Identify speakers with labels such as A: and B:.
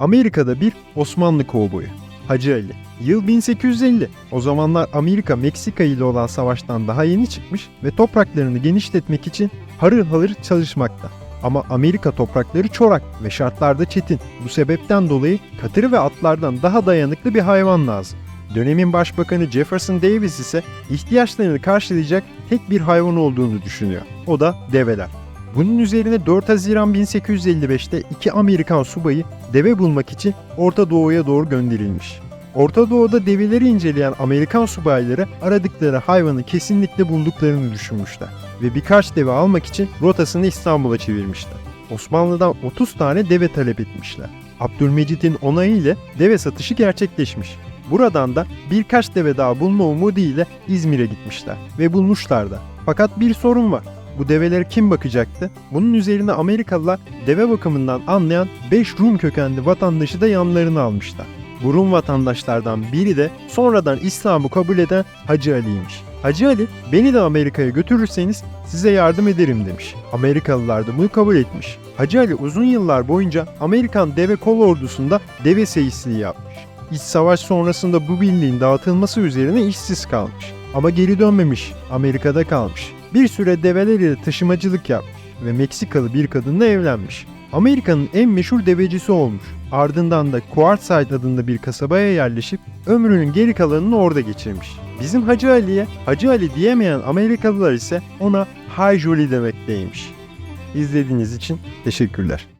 A: Amerika'da bir Osmanlı kovboyu. Hacı Ali. Yıl 1850. O zamanlar Amerika Meksika ile olan savaştan daha yeni çıkmış ve topraklarını genişletmek için harıl harıl çalışmakta. Ama Amerika toprakları çorak ve şartlarda çetin. Bu sebepten dolayı katır ve atlardan daha dayanıklı bir hayvan lazım. Dönemin başbakanı Jefferson Davis ise ihtiyaçlarını karşılayacak tek bir hayvan olduğunu düşünüyor. O da develer. Bunun üzerine 4 Haziran 1855'te iki Amerikan subayı deve bulmak için Orta Doğu'ya doğru gönderilmiş. Orta Doğu'da develeri inceleyen Amerikan subayları aradıkları hayvanı kesinlikle bulduklarını düşünmüşler ve birkaç deve almak için rotasını İstanbul'a çevirmişler. Osmanlı'dan 30 tane deve talep etmişler. Abdülmecit'in onayı ile deve satışı gerçekleşmiş. Buradan da birkaç deve daha bulma umudu ile İzmir'e gitmişler ve bulmuşlar da. Fakat bir sorun var. Bu develere kim bakacaktı? Bunun üzerine Amerikalılar deve bakımından anlayan 5 Rum kökenli vatandaşı da yanlarına almışlar. Bu Rum vatandaşlardan biri de sonradan İslam'ı kabul eden Hacı Ali'ymiş. Hacı Ali, beni de Amerika'ya götürürseniz size yardım ederim demiş. Amerikalılar da bunu kabul etmiş. Hacı Ali uzun yıllar boyunca Amerikan deve kol ordusunda deve seyisliği yapmış. İç savaş sonrasında bu birliğin dağıtılması üzerine işsiz kalmış. Ama geri dönmemiş, Amerika'da kalmış. Bir süre develeriyle taşımacılık yapmış ve Meksikalı bir kadınla evlenmiş. Amerika'nın en meşhur devecisi olmuş. Ardından da Quartzsite adında bir kasabaya yerleşip ömrünün geri kalanını orada geçirmiş. Bizim Hacı Ali'ye Hacı Ali diyemeyen Amerikalılar ise ona High Jolie demekteymiş. İzlediğiniz için teşekkürler.